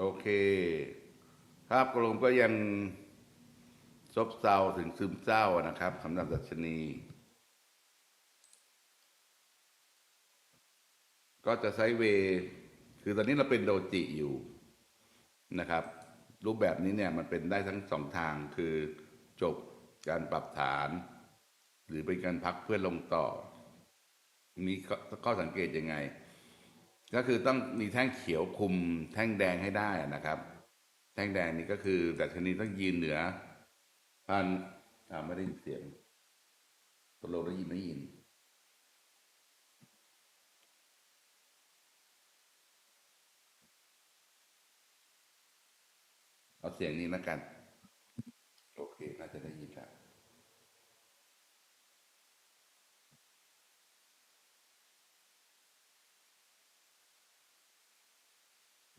โอเคครับกลมก็ยังซบเซาถึงซึมเศร้านะครับสำหรับดัชนี ก็จะไซด์เวย์คือตอนนี้เราเป็นโดจิอยู่นะครับ รูปแบบนี้เนี่ยมันเป็นได้ทั้งสองทางคือจบการปรับฐาน หรือเป็นการพักเพื่อลงต่อ มีข้อสังเกตยังไง ก็คือต้องมีแท่งเขียวคุมแท่งแดงให้ได้นะครับ แท่งแดงนี่ก็คือดัชนีต้องยืนเหนือพันอ่าไม่ได้ยินเสียงตกลงได้ยินไม่ยินเอาเสียงนี้แล้วกัน โอเคน่าจะได้ยินแล้ว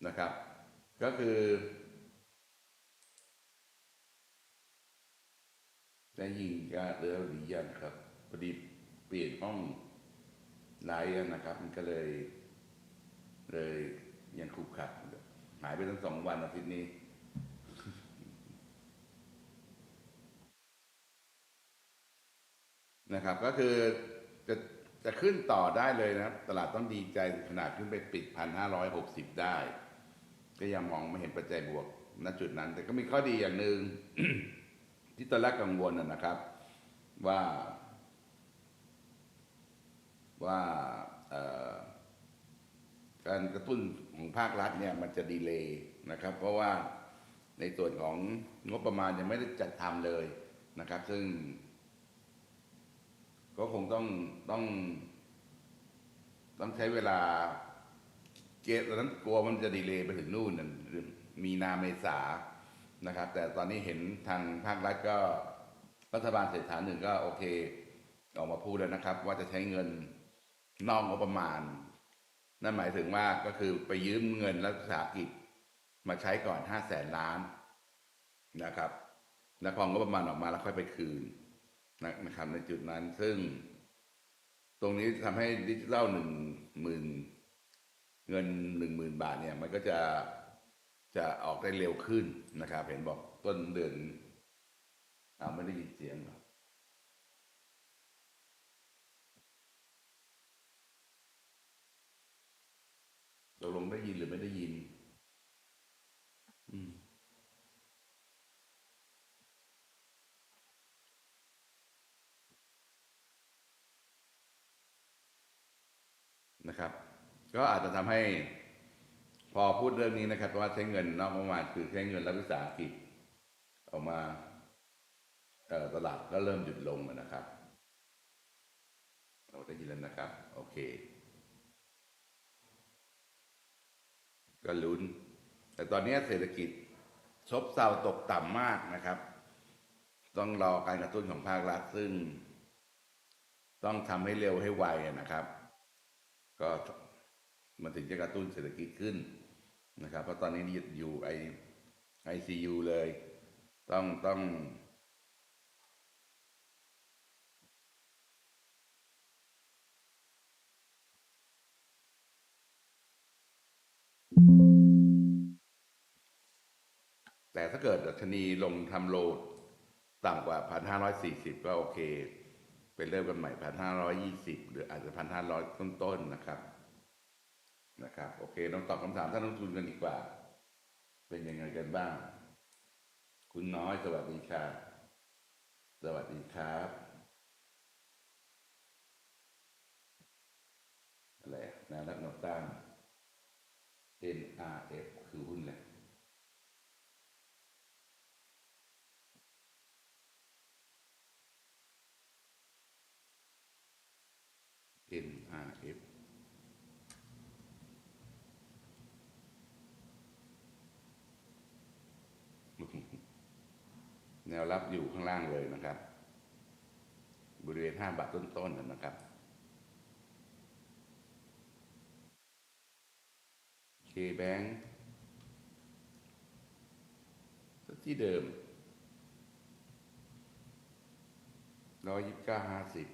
นะครับ ก็คือ ได้ยินก็เรือหรือยังครับพอดีเปลี่ยนห้องไลฟ์นะครับ มันก็เลย เลยยังขรุกขระหายไปตั้งสองวันอาทิตย์นี้นะครับก็คือจะจะขึ้นต่อได้เลยนะครับ ตลาดต้องดีใจขนาดขึ้นไปปิดพันห้าร้อยหกสิบได้ ก็ยังมองไม่เห็นปัจจัยบวกณจุดนั้น แต่ก็มีข้อดีอย่างหนึ่งที่ตอนแรกกังวลนะนะครับ ว่าว่าการกระตุ้นของภาครัฐเนี่ยมันจะดีเลย์นะครับ เพราะว่าในส่วนของงบประมาณยังไม่ได้จัดทำเลยนะครับ ซึ่ง ก็คงต้องต้องต้องใช้เวลา เกตตอนนั้นกลัวมันจะดีเลย์ไปถึงนู่นน่ะมีนาเมษานะครับ แต่ตอนนี้เห็นทางภาครัฐก็รัฐบาลเศรษฐาหนึ่งก็โอเค ออกมาพูดแล้วนะครับ ว่าจะใช้เงินนอกงบประมาณ นั่นหมายถึงว่าก็คือไปยืมเงินรัฐสาหกิจมาใช้ก่อนห้าแสนล้านนะครับ แล้วพองบประมาณออกมาแล้วค่อยไปคืนนะครับในจุดนั้นซึ่ง ตรงนี้ทำให้ดิจิทัลหนึ่งหมื่น เงินหนึ่งหมื่นบาทเนี่ยมันก็จะจะออกได้เร็วขึ้นนะครับ เห็นบอกต้นเดือนอ่าไม่ได้ยินเสียงเหรอตกลงได้ยินหรือไม่ได้ยิน อืมนะครับ ก็อาจจะทำให้พอพูดเรื่องนี้นะครับว่าใช้เงินนอกประมาณคือใช้เงินรัฐวิสาหกิจออกมาตลาดก็เริ่มหยุดลงนะครับ เราได้ยินแล้วนะครับ โอเค ก็ลุ้น แต่ตอนนี้เศรษฐกิจซบเซาตกต่ำมากนะครับ ต้องรอการกระตุ้นของภาครัฐซึ่ง ต้องทำให้เร็วให้ไวนะครับ ก็ มันถึงจะกระตุ้นเศรษฐกิจขึ้นนะครับ เพราะตอนนี้อยู่ไอไอซียูเลย ต้องต้อง แต่ถ้าเกิดดัชนีลงทำโลดต่ำกว่าพันห้าร้อยสี่สิบก็โอเค เป็นเริ่มกันใหม่พันห้าร้อยยี่สิบหรืออาจจะพันห้าร้อยต้นๆนะครับ นะครับโอเคต้องตอบคำถามท่านลงทุนกันดีกว่า เป็นยังไงกันบ้าง คุณน้อยสวัสดีค่ะ สวัสดีครับอะไรนะนวรับแนกต้าน NRF คือหุ้นอะไร NRF แนวรับอยู่ข้างล่างเลยนะครับ บริเวณห้าบาทต้นๆนะครับ เคแบงค์ที่เดิมร้อยยี่สิบเก้าห้าสิบ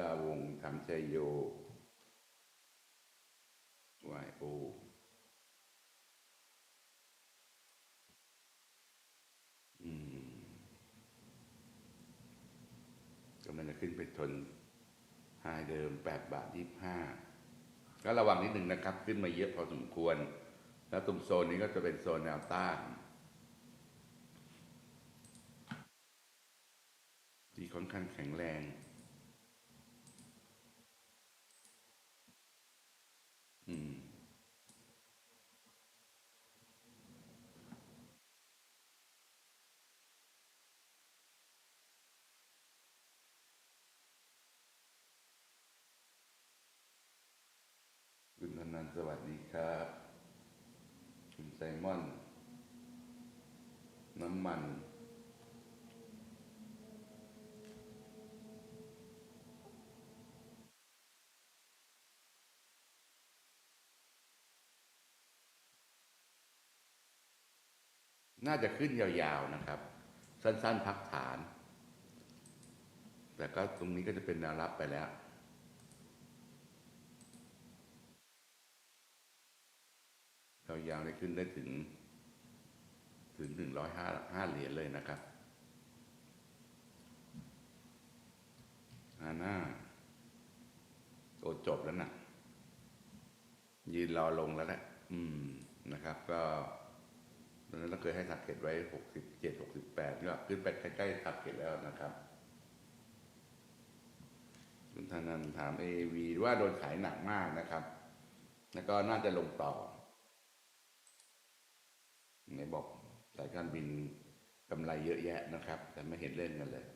ลาวงธรรมชัยโยวายโออืมกำลังจะขึ้นไปทนไฮเดิมแปดบาทยี่ห้าก็ระวังนิดหนึ่งนะครับ ขึ้นมาเยอะพอสมควร แล้วตรงโซนนี้ก็จะเป็นโซนแนวต้านที่ค่อนข้างแข็งแรง อืม คุณธนันท์ สวัสดีครับคุณไซมอน น้ำมันน่าจะขึ้นยาวๆนะครับ สั้นๆพักฐาน แต่ก็ตรงนี้ก็จะเป็นแนวรับไปแล้ว ยาวได้ขึ้นได้ถึง ถึงหนึ่งร้อยห้าห้าเหรียญเลยนะครับอาน่าโอจบแล้วนะยืนรอลงแล้วแหละอืมนะครับ ก็ตอนนั้นเราเคยให้ถักเก็ตไว้หกสิบเจ็ดหกสิบแปดก็ขึ้นไปใกล้ๆถักเก็ตแล้วนะครับคุณธนันถามเอวีว่าโดนขายหนักมากนะครับ แล้วก็น่าจะลงต่อ ไหนบอกสายการบินกำไรเยอะแยะนะครับ แต่ไม่เห็นเล่นกันเลย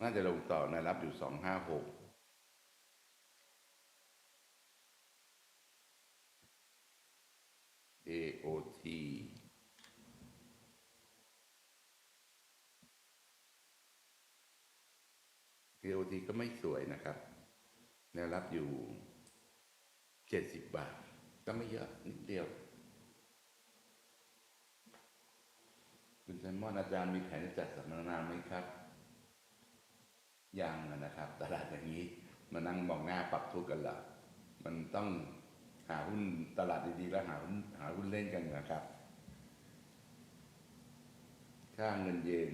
น่าจะลงต่อนะรับอยู่สองห้าหก AOT AOT ก็ไม่สวยนะครับแนวรับอยู่เจ็ดสิบบาท ก็ไม่เยอะนิดเดียว คุณแซมมอนอาจารย์มีแผนจะจัดสัมมนาไหมครับ ยังนะครับ ตลาดอย่างนี้มานั่งมองหน้าปรับทุกกันละมันต้องหาหุ้นตลาดดีๆ แล้วหาหุ้นหาหุ้นเล่นกันนะครับ ค่าเงินเยน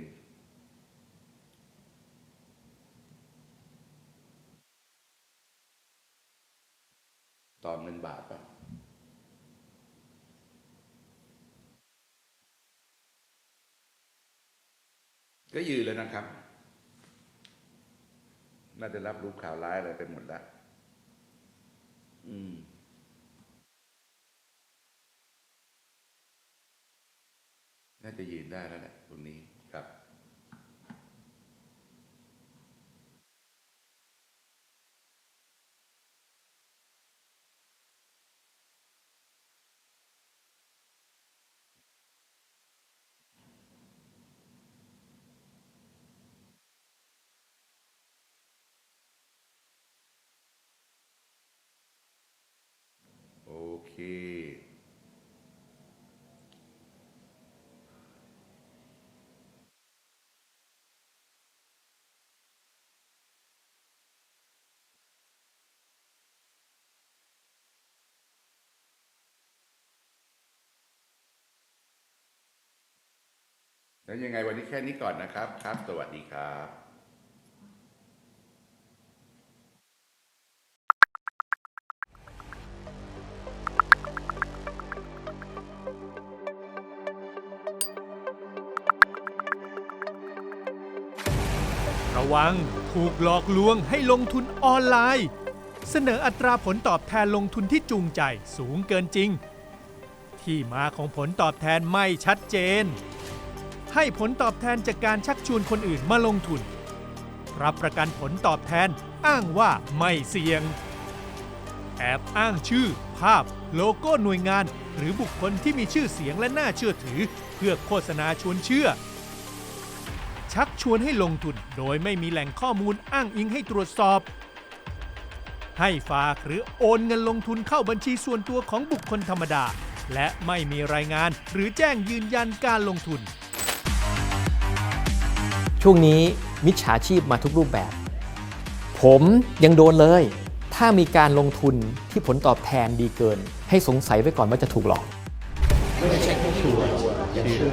ต่อเงินบาทป่ะ ก็ยืนแล้วนะครับ น่าจะรับรู้ข่าวร้ายอะไรไปหมดแล้ว อืมน่าจะยืนได้แล้วแหละตรงนี้ครับ โอเค แล้วยังไงวันนี้แค่นี้ก่อนนะครับ ครับ สวัสดีครับระวังถูกหลอกลวงให้ลงทุนออนไลน์ เสนออัตราผลตอบแทนลงทุนที่จูงใจสูงเกินจริง ที่มาของผลตอบแทนไม่ชัดเจน ให้ผลตอบแทนจากการชักชวนคนอื่นมาลงทุน รับประกันผลตอบแทนอ้างว่าไม่เสี่ยง แอบอ้างชื่อ ภาพ โลโก้หน่วยงาน หรือบุคคลที่มีชื่อเสียงและน่าเชื่อถือ เพื่อโฆษณาชวนเชื่อ ชักชวนให้ลงทุนโดยไม่มีแหล่งข้อมูลอ้างอิงให้ตรวจสอบ ให้ฝากหรือโอนเงินลงทุนเข้าบัญชีส่วนตัวของบุคคลธรรมดาและไม่มีรายงานหรือแจ้งยืนยันการลงทุน ช่วงนี้มิจฉาชีพมาทุกรูปแบบ ผมยังโดนเลย ถ้ามีการลงทุนที่ผลตอบแทนดีเกิน ให้สงสัยไว้ก่อนว่าจะถูกหลอกไม่ได้เช็คให้ชัวร์อย่าเชื่อ